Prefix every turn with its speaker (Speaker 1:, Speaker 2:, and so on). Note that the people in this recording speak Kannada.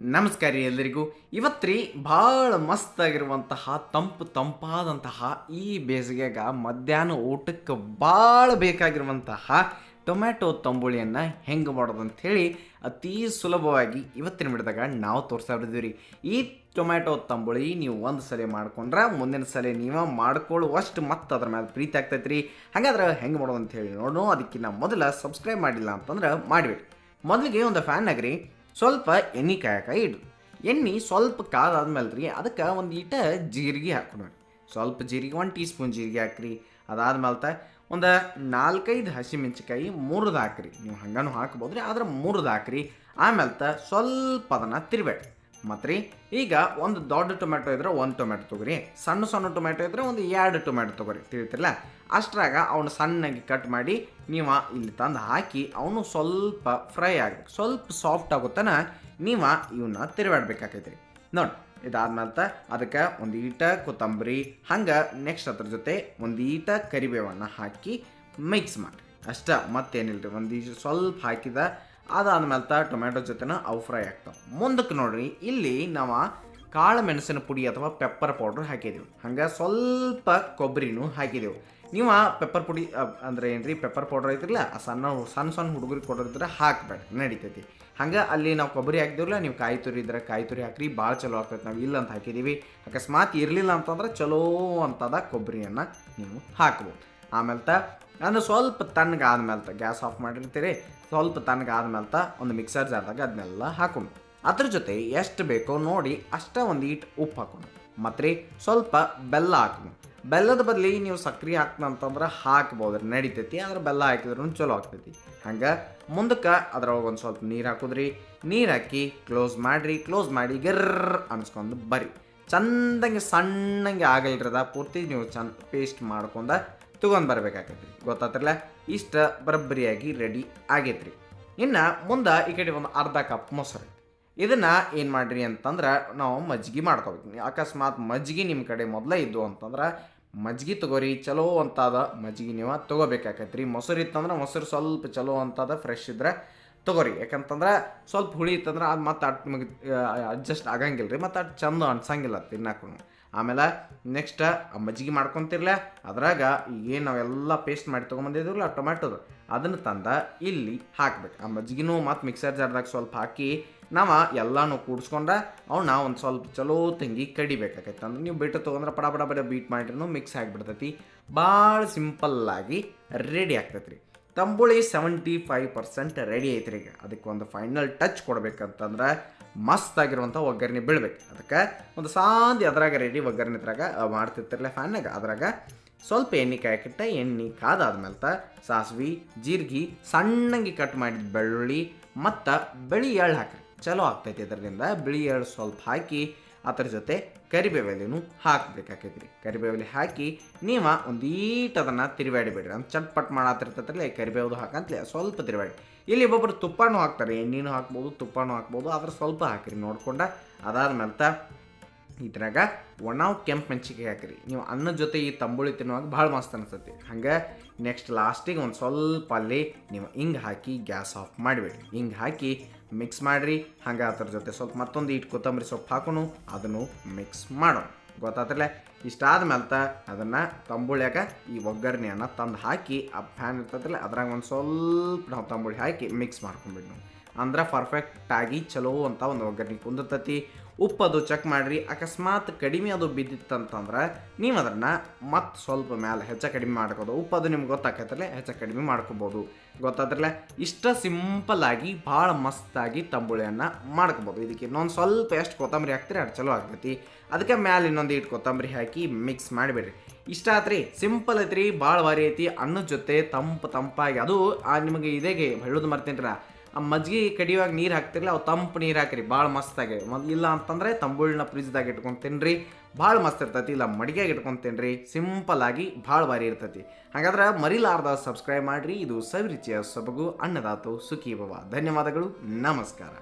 Speaker 1: ನಮಸ್ಕಾರ ರೀ ಎಲ್ಲರಿಗೂ. ಇವತ್ತು ರೀ ಭಾಳ ಮಸ್ತಾಗಿರುವಂತಹ, ತಂಪು ತಂಪಾದಂತಹ ಈ ಬೇಸಿಗೆಗ ಮಧ್ಯಾಹ್ನ ಊಟಕ್ಕೆ ಭಾಳ ಬೇಕಾಗಿರುವಂತಹ ಟೊಮ್ಯಾಟೊ ತಂಬುಳಿಯನ್ನು ಹೆಂಗೆ ಮಾಡೋದು ಹೇಳಿ ಅತೀ ಸುಲಭವಾಗಿ ಇವತ್ತಿನ ಬಿಡಿದಾಗ ನಾವು ತೋರಿಸ್ತಾ ಈ ಟೊಮ್ಯಾಟೊ ತಂಬುಳಿ ನೀವು ಒಂದು ಸಲ ಮಾಡ್ಕೊಂಡ್ರೆ ಮುಂದಿನ ಸಲ ನೀವು ಮಾಡ್ಕೊಳ್ಳುವಷ್ಟು ಮತ್ತೆ ಅದ್ರ ಮೇಲೆ ಪ್ರೀತಿ ಆಗ್ತೈತೆ ರೀ ಹಾಗಾದ್ರೆ ಹೆಂಗೆ ಮಾಡೋದು ಅಂತ ಹೇಳಿ ನೋಡೋಣ ಅದಕ್ಕಿಂತ ಮೊದಲು ಸಬ್ಸ್ಕ್ರೈಬ್ ಮಾಡಿಲ್ಲ ಅಂತಂದ್ರೆ ಮಾಡಿಬಿಡಿ. ಮೊದಲಿಗೆ ಒಂದು ಫ್ಯಾನ್ ರೀ ಸ್ವಲ್ಪ ಎಣ್ಣೆ ಕಾಯಕ ಇಡು. ಎಣ್ಣೆ ಸ್ವಲ್ಪ ಕಾದಾದ್ಮೇಲೆ ರೀ ಅದಕ್ಕೆ ಒಂದು ಈಟ ಜೀರಿಗೆ ಹಾಕೊಂಡು ಸ್ವಲ್ಪ ಜೀರಿಗೆ, ಒಂದು ಟೀ ಸ್ಪೂನ್ ಜೀರಿಗೆ ಹಾಕ್ರಿ. ಅದಾದ್ಮೇಲೆ ತ ಒಂದು ನಾಲ್ಕೈದು ಹಸಿಮೆಣ್ಸಿಕಾಯಿ ಮುರಿದು ಹಾಕ್ರಿ. ನೀವು ಹಂಗನೂ ಹಾಕ್ಬೋದು ರೀ ಆದ್ರೆ ಮುರಿದು ಹಾಕ್ರಿ. ಆಮೇಲೆ ತ ಸ್ವಲ್ಪ ಅದನ್ನು ತಿರ್ಬೇಡ್ರಿ. ಮತ್ತು ರೀ ಈಗ ಒಂದು ದೊಡ್ಡ ಟೊಮೆಟೊ ಇದ್ರೆ ಒಂದು ಟೊಮೆಟೊ ತೊಗೊರಿ. ಸಣ್ಣ ಸಣ್ಣ ಟೊಮೆಟೊ ಇದ್ರೆ ಒಂದು ಎರಡು ಟೊಮೆಟೊ ತೊಗೊರಿ. ತಿಳಿತಿರಲ್ಲ ಅಷ್ಟ್ರಾಗ ಅವನು ಸಣ್ಣಗೆ ಕಟ್ ಮಾಡಿ ನೀವು ಇಲ್ಲಿ ತಂದು ಹಾಕಿ ಅವನು ಸ್ವಲ್ಪ ಫ್ರೈ ಆಗಬೇಕು. ಸ್ವಲ್ಪ ಸಾಫ್ಟ್ ಆಗುತ್ತಾನ ನೀವು ಇವನ್ನ ತಿರುವಾಡ್ಬೇಕಾಕೈತೆ ರೀ ನೋಡಿ ಇದಾದ್ಮೇಲೆ ಅದಕ್ಕೆ ಒಂದು ಈಟ, ಕೊತ್ತಂಬರಿ, ಹಂಗೆ ನೆಕ್ಸ್ಟ್ ಅದ್ರ ಜೊತೆ ಒಂದು ಈಟ, ಕರಿಬೇವನ್ನು ಹಾಕಿ ಮಿಕ್ಸ್ ಮಾಡಿ. ಅಷ್ಟ ಮತ್ತೇನಿಲ್ಲ ರೀ ಒಂದು ಈಜು ಸ್ವಲ್ಪ ಹಾಕಿದ ಅದಾದ್ಮೇಲೆ ಟೊಮೆಟೊ ಜೊತೆನ ಅವು ಫ್ರೈ ಆಗ್ತಾವೆ. ಮುಂದಕ್ಕೆ ನೋಡ್ರಿ, ಇಲ್ಲಿ ನಾವು ಕಾಳು ಮೆಣಸಿನ ಪುಡಿ ಅಥವಾ ಪೆಪ್ಪರ್ ಪೌಡ್ರ್ ಹಾಕಿದೆವು. ಹಂಗೆ ಸ್ವಲ್ಪ ಕೊಬ್ಬರಿನೂ ಹಾಕಿದೆವು. ನೀವು ಪೆಪ್ಪರ್ ಪುಡಿ ಅಂದರೆ ಅಂದ್ರೆ ರೀ ಪೆಪ್ಪರ್ ಪೌಡ್ರ್ ಐತಿರಲ್ಲ, ಆ ಸಣ್ಣ ಸಣ್ಣ ಸಣ್ಣ ಹುಡುಗರಿಗೆ ಕೊಡೋರಿದ್ರೆ ಹಾಕ್ಬೇಡ ನಡೀತೈತಿ. ಹಂಗೆ ಅಲ್ಲಿ ನಾವು ಕೊಬ್ಬರಿ ಹಾಕಿದಿವಲ್ಲ ನೀವು ಕಾಯಿ ತುರಿ ಇದ್ರೆ ಕಾಯಿ ತುರಿ ಹಾಕ್ರಿ ಭಾಳ ಚಲೋ ಆಗ್ತೈತೆ, ನಾವು ಇಲ್ಲ ಅಂತ ಹಾಕಿದ್ದೀವಿ ಅಕಸ್ಮಾತ್ ಇರಲಿಲ್ಲ ಅಂತಂದ್ರೆ ಚಲೋ ಅಂತದ ಕೊಬ್ಬರಿಯನ್ನು ನೀವು ಹಾಕ್ಬೋದು. ಆಮೇಲೆ ತ ನಾನು ಸ್ವಲ್ಪ ತಣ್ಣಗಾದ್ಮೇಲೆ ಗ್ಯಾಸ್ ಆಫ್ ಮಾಡಿರ್ತೀರಿ, ಸ್ವಲ್ಪ ತಣ್ಣಗಾದ್ಮೇಲೆ ತ, ಒಂದು ಮಿಕ್ಸರ್ ಜಾರ್ದಾಗ ಅದನ್ನೆಲ್ಲ ಹಾಕೊಂಡು ಅದ್ರ ಜೊತೆ ಎಷ್ಟು ಬೇಕೋ ನೋಡಿ ಅಷ್ಟೇ ಒಂದು ಈಟ್ ಉಪ್ಪು ಹಾಕೊಂಡು ಮತ್ತು ಸ್ವಲ್ಪ ಬೆಲ್ಲ ಹಾಕೊಂಡು ಬೆಲ್ಲದ ಬದಲಿ ನೀವು ಸಕ್ರೆ ಹಾಕ್ನಂತಂದ್ರೆ ಹಾಕ್ಬೋದು ನಡಿತೈತಿ, ಆದ್ರೆ ಬೆಲ್ಲ ಹಾಕಿದ್ರೂ ಚಲೋ ಆಗ್ತೈತಿ. ಹಂಗೆ ಮುಂದಕ್ಕೆ ಅದ್ರೊಳಗೆ ಒಂದು ಸ್ವಲ್ಪ ನೀರು ಹಾಕುದ್ರಿ. ನೀರು ಹಾಕಿ ಕ್ಲೋಸ್ ಮಾಡಿರಿ, ಕ್ಲೋಸ್ ಮಾಡಿ ಗಿರ್ರ್ ಅನ್ಸ್ಕೊಂಡು ಬರ್ರಿ. ಚಂದಂಗೆ ಸಣ್ಣಂಗೆ ಆಗಲ್ರದ ಪೂರ್ತಿ ನೀವು ಚಂದ ಪೇಸ್ಟ್ ಮಾಡ್ಕೊಂಡ ತಗೊಂಡ್ ಬರ್ಬೇಕಾಕೈತಿ ಗೊತ್ತಾತ್ರಲ್ಲ ಇಷ್ಟ ಬರಬ್ಬರಿಯಾಗಿ ರೆಡಿ ಆಗೈತ್ರಿ. ಇನ್ನು ಮುಂದೆ ಈ ಕಡೆ ಒಂದು ಅರ್ಧ ಕಪ್ ಮೊಸರು. ಇದನ್ನ ಏನು ಮಾಡ್ರಿ ಅಂತಂದ್ರೆ ನಾವು ಮಜ್ಜಿಗೆ ಮಾಡ್ಕೋಬೇಕು ಅಕಸ್ಮಾತ್ ಮಜ್ಜಿಗೆ ನಿಮ್ಮ ಕಡೆ ಮೊದಲೇ ಇದ್ದು ಅಂತಂದ್ರೆ ಮಜ್ಜಿಗೆ ತಗೋರಿ, ಚಲೋ ಅಂತಾದ ಮಜ್ಜಿಗೆ ನೀವು ತೊಗೋಬೇಕಾಕೈತ್ರಿ. ಮೊಸರು ಇತ್ತಂದ್ರೆ ಮೊಸರು ಸ್ವಲ್ಪ ಚಲೋ ಅಂತದ ಫ್ರೆಶ್ ಇದ್ರೆ ತಗೋರಿ. ಯಾಕಂತಂದ್ರೆ ಸ್ವಲ್ಪ ಹುಳಿ ಇತ್ತಂದ್ರೆ ಅದು ಮತ್ತೆ ಅಟ್ ನಿಮಗೆ ಅಡ್ಜಸ್ಟ್ ಆಗಂಗಿಲ್ಲ ರೀ ಮತ್ತು ಅಟ್ ಚಂದ ಅನ್ಸಂಗಿಲ್ಲ ತಿನ್ನಕ್ಕೂ ಆಮೇಲೆ ನೆಕ್ಸ್ಟ್ ಮಜ್ಜಿಗೆ ಮಾಡ್ಕೊತಿರ್ಲ. ಅದ್ರಾಗ ಏನು ನಾವೆಲ್ಲ ಪೇಸ್ಟ್ ಮಾಡಿ ತೊಗೊಂಬಂದಿದ್ರಲ್ಲ ಟೊಮ್ಯಾಟೋದು, ಅದನ್ನು ತಂದ ಇಲ್ಲಿ ಹಾಕ್ಬೇಕು. ಆ ಮಜ್ಜಿಗೆನೂ ಮತ್ತು ಮಿಕ್ಸರ್ ಜಾರ್ದಾಗ ಸ್ವಲ್ಪ ಹಾಕಿ ನಾವು ಎಲ್ಲನೂ ಕೂಡಿಸ್ಕೊಂಡ ಅವನ್ನ ಒಂದು ಸ್ವಲ್ಪ ಚಲೋ ತಂಗಿ ಕಡಿಬೇಕಾಗೈತೆ ಅಂದ್ರೆ ನೀವು ಬಿಟ್ಟು ತೊಗೊಂಡ್ರೆ ಪಡ ಪಡ ಬಡ ಬೀಟ್ ಮಾಡಿರೂ ಮಿಕ್ಸ್ ಆಗಿಬಿಡ್ತೈತಿ. ಭಾಳ ಸಿಂಪಲ್ಲಾಗಿ ರೆಡಿ ಆಗ್ತೈತೆ ರೀ ತಂಬುಳಿ ಸೆವೆಂಟಿ ಫೈವ್ ಪರ್ಸೆಂಟ್ ರೆಡಿ ಐತ್ರಿ ಈಗ. ಅದಕ್ಕೆ ಒಂದು ಫೈನಲ್ ಟಚ್ ಕೊಡ್ಬೇಕಂತಂದ್ರೆ ಮಸ್ತ್ ಆಗಿರುವಂಥ ಒಗ್ಗರಣೆ ಬೀಳ್ಬೇಕು. ಅದಕ್ಕೆ ಒಂದು ಸಾಂದಿ ಅದ್ರಾಗ ರೆಡಿ ಒಗ್ಗರಣೆ ಇದ್ರಾಗ ಮಾಡ್ತಿರ್ತಿರಲ್ಲ ಫ್ಯಾನ್ನಾಗ ಅದ್ರಾಗ ಸ್ವಲ್ಪ ಎಣ್ಣೆ ಕಾಯಕಿಟ್ಟ ಎಣ್ಣೆ ಕಾದಾದ್ಮೇಲೆ ತ ಸಾಸ್ವಿ, ಜೀರಿಗೆ, ಸಣ್ಣಗೆ ಕಟ್ ಮಾಡಿದ ಬೆಳ್ಳುಳ್ಳಿ ಮತ್ತು ಬಿಳಿ ಎಳ್ಳು ಹಾಕಿರಿ. ಚಲೋ ಆಗ್ತೈತಿ ಇದರಿಂದ ಬಿಳಿ ಎಳ್ಳು ಸ್ವಲ್ಪ ಹಾಕಿ ಅದ್ರ ಜೊತೆ ಕರಿಬೇವೆಲೆನೂ ಹಾಕ್ಬೇಕಾಕೈತಿ ರೀ ಕರಿಬೇವೆಲೆ ಹಾಕಿ ನೀವು ಒಂದೀಟ್ ಅದನ್ನು ತಿರುವಾಡಿಬೇಡ್ರಿ ಅಂತ ಚಟ್ಪಟ್ ಮಾಡತ್ತಿರ್ತೈತ್ರಲ್ಲ ಕರಿಬೇವು ಹಾಕಂತಲೇ ಸ್ವಲ್ಪ ತಿರುವಾಡಿ ಇಲ್ಲಿ ಒಬ್ಬೊಬ್ರು ತುಪ್ಪನೂ ಹಾಕ್ತಾರೆ. ಎಣ್ಣೆನೂ ಹಾಕ್ಬೋದು, ತುಪ್ಪನೂ ಹಾಕ್ಬೋದು, ಆದ್ರೆ ಸ್ವಲ್ಪ ಹಾಕಿರಿ ನೋಡ್ಕೊಂಡ. ಅದಾದ್ಮೇಲೆ ತ ಇದ್ರಾಗ ಒಣಾವ್ ಕೆಂಪು ಮೆಣಸಿಕಾಯಿ ಹಾಕಿರಿ. ನೀವು ಅನ್ನದ ಜೊತೆ ಈ ತಂಬುಳಿ ತಿನ್ನುವಾಗ ಭಾಳ ಮಸ್ತ್ ಅನಿಸ್ತೈತಿ. ಹಂಗೆ ನೆಕ್ಸ್ಟ್ ಲಾಸ್ಟಿಗೆ ಒಂದು ಸ್ವಲ್ಪ ಅಲ್ಲಿ ನೀವು ಹಿಂಗೆ ಹಾಕಿ ಗ್ಯಾಸ್ ಆಫ್ ಮಾಡಿಬಿಡಿ ಹಿಂಗೆ ಹಾಕಿ ಮಿಕ್ಸ್ ಮಾಡಿರಿ. ಹಂಗೆ ಅದ್ರ ಜೊತೆ ಸ್ವಲ್ಪ ಮತ್ತೊಂದು ಇಟ್ಟು ಕೊತ್ತಂಬರಿ ಸೊಪ್ಪು ಹಾಕೋಣ. ಅದನ್ನು ಮಿಕ್ಸ್ ಮಾಡೋಣ. ಗೊತ್ತಾತ್ರಲ್ಲ? ಇಷ್ಟಾದ್ಮೇಲೆ ತ ಅದನ್ನು ತಂಬುಳ್ಯಾಗ ಈ ಒಗ್ಗರಣೆಯನ್ನು ತಂದು ಹಾಕಿ, ಆ ಫ್ಯಾನ್ ಇರ್ತದಲ್ಲ, ಅದ್ರಾಗ ಒಂದು ಸ್ವಲ್ಪ ನಾವು ತಂಬುಳಿ ಹಾಕಿ ಮಿಕ್ಸ್ ಮಾಡ್ಕೊಂಬಿಡಿ ನಾವು ಅಂದ್ರೆ ಪರ್ಫೆಕ್ಟಾಗಿ ಚಲೋ ಅಂತ ಒಂದು ಒಗ್ಗರಣೆ ಕುಂದಿರ್ತತಿ. ಉಪ್ಪು ಅದು ಚೆಕ್ ಮಾಡಿರಿ, ಅಕಸ್ಮಾತ್ ಕಡಿಮೆ ಅದು ಬಿದ್ದಿತ್ತಂತಂದ್ರೆ ನೀವು ಅದನ್ನು ಮತ್ತೆ ಸ್ವಲ್ಪ ಮ್ಯಾಲೆ ಹೆಚ್ಚ ಕಡಿಮೆ ಮಾಡ್ಕೋದು ಉಪ್ಪು ಅದು ನಿಮ್ಗೆ ಗೊತ್ತಾಕೈತಲ್ಲ, ಹೆಚ್ಚ ಕಡಿಮೆ ಮಾಡ್ಕೋಬೋದು. ಗೊತ್ತಾದ್ರಲ್ಲ ಇಷ್ಟ ಆಗಿ ಭಾಳ ಮಸ್ತಾಗಿ ತಂಬುಳಿಯನ್ನು ಮಾಡ್ಕೋಬೋದು. ಇದಕ್ಕೆ ಇನ್ನೊಂದು ಸ್ವಲ್ಪ ಎಷ್ಟು ಕೊತ್ತಂಬರಿ ಹಾಕ್ತೀರಿ ಅದು ಚಲೋ ಆಗ್ತೈತಿ. ಅದಕ್ಕೆ ಮ್ಯಾಲೆ ಇನ್ನೊಂದು ಇಟ್ಟು ಕೊತ್ತಂಬರಿ ಹಾಕಿ ಮಿಕ್ಸ್ ಮಾಡಿಬಿಡ್ರಿ. ಇಷ್ಟ ಆತ್ರಿ ಸಿಂಪಲ್ ಐತ್ರಿ, ಭಾಳ ಭಾರಿ ಐತಿ. ಅನ್ನದ ಜೊತೆ ತಂಪು ತಂಪಾಗಿ, ಅದು ನಿಮಗೆ ಇದೇಗೆ ಹೇಳೋದು ಮರ್ತೀನಿ ಆ ಮಜ್ಜಿಗೆ ಕಡಿಯುವಾಗ ನೀರು ಹಾಕ್ತಿರಲ್ಲ ಅವು ತಂಪು ನೀರು ಹಾಕಿರಿ, ಭಾಳ ಮಸ್ತಾಗಿ. ಇಲ್ಲ ಅಂತಂದರೆ ತಂಬುಳಿನ ಫ್ರಿಜ್ದಾಗ ಇಟ್ಕೊಂಡು ತಿನ್ನಿರಿ ಭಾಳ ಮಸ್ತ್ ಇರ್ತೈತಿ, ಇಲ್ಲ ಮಡಿಗೆಗೆ ಇಟ್ಕೊಂಡು ತಿನ್ನಿರಿ ಸಿಂಪಲ್ ಆಗಿ ಭಾಳ ಭಾರಿ ಇರ್ತೈತಿ. ಹಾಗಾದ್ರೆ ಮರಿಲಾರ್ದ ಸಬ್ಸ್ಕ್ರೈಬ್ ಮಾಡಿರಿ, ಇದು ಸವಿರುಚಿಯ ಸೊಬಗು, ಅನ್ನದಾತು ಸುಖಿ ಭವ ಧನ್ಯವಾದಗಳು, ನಮಸ್ಕಾರ.